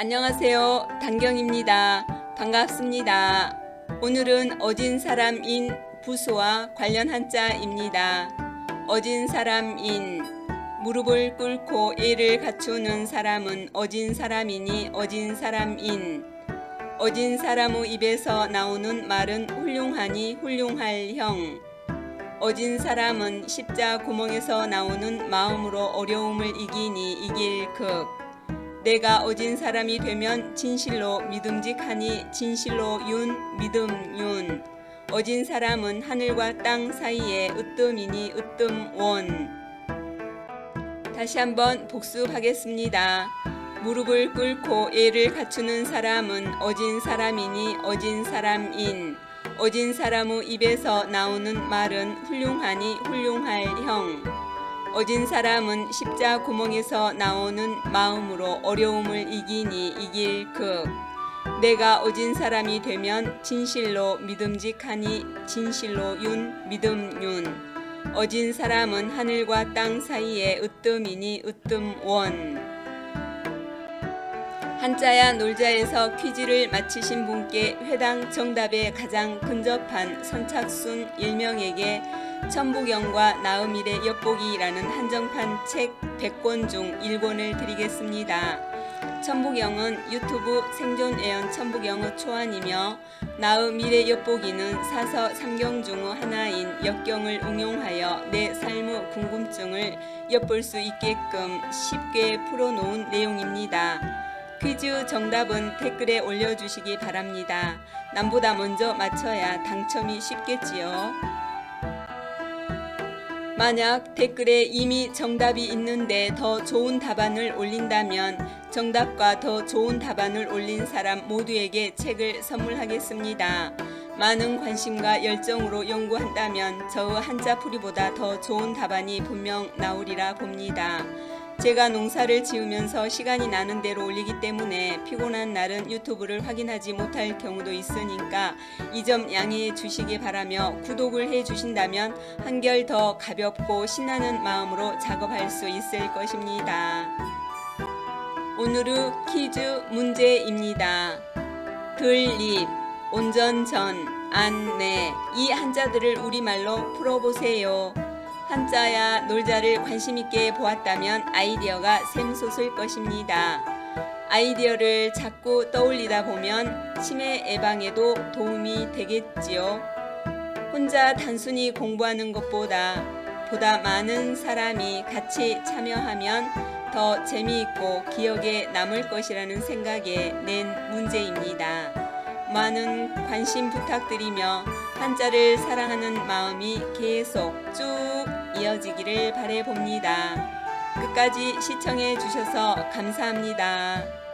안녕하세요. 단경입니다. 반갑습니다. 오늘은 어진 사람인 부수와 관련 한자입니다. 어진 사람인 무릎을 꿇고 예를 갖추는 사람은 어진 사람이니 어진 사람인 어진 사람의 입에서 나오는 말은 훌륭하니 훌륭할 형 어진 사람은 십자 구멍에서 나오는 마음으로 어려움을 이기니 이길 극 내가 어진 사람이 되면 진실로 믿음직하니 진실로 윤 믿음 윤. 어진 사람은 하늘과 땅 사이에 으뜸이니 으뜸 원. 다시 한번 복습하겠습니다. 무릎을 꿇고 예를 갖추는 사람은 어진 사람이니 어진 사람인. 어진 사람의 입에서 나오는 말은 훌륭하니 훌륭할 형 어진 사람은 십자 구멍에서 나오는 마음으로 어려움을 이기니 이길 극 내가 어진 사람이 되면 진실로 믿음직하니 진실로 윤 믿음 윤. 어진 사람은 하늘과 땅 사이에 으뜸이니 으뜸 원. 한자야 놀자에서 퀴즈를 마치신 분께 회당 정답에 가장 근접한 선착순 1명에게 천부경과 나음일의 엿보기라는 한정판 책 100권 중 1권을 드리겠습니다. 천부경은 유튜브 생존 애연 천부경의 초안이며 나음일의 엿보기는 사서 삼경 중의 하나인 역경을 응용하여 내 삶의 궁금증을 엿볼 수 있게끔 쉽게 풀어놓은 내용입니다. 퀴즈 정답은 댓글에 올려주시기 바랍니다. 남보다 먼저 맞춰야 당첨이 쉽겠지요. 만약 댓글에 이미 정답이 있는데 더 좋은 답안을 올린다면 정답과 더 좋은 답안을 올린 사람 모두에게 책을 선물하겠습니다. 많은 관심과 열정으로 연구한다면 저의 한자풀이보다 더 좋은 답안이 분명 나오리라 봅니다. 제가 농사를 지으면서 시간이 나는 대로 올리기 때문에 피곤한 날은 유튜브를 확인하지 못할 경우도 있으니까 이 점 양해해 주시기 바라며 구독을 해 주신다면 한결 더 가볍고 신나는 마음으로 작업할 수 있을 것입니다. 오늘의 퀴즈 문제입니다. 들립, 온전전, 안내 이 한자들을 우리말로 풀어보세요. 한자야 놀자를 관심 있게 보았다면 아이디어가 샘솟을 것입니다. 아이디어를 자꾸 떠올리다 보면 치매 예방에도 도움이 되겠지요. 혼자 단순히 공부하는 것보다 보다 많은 사람이 같이 참여하면 더 재미있고 기억에 남을 것이라는 생각에 낸 문제입니다. 많은 관심 부탁드리며 한자를 사랑하는 마음이 계속 쭉 이어지기를 바래 봅니다. 끝까지 시청해 주셔서 감사합니다.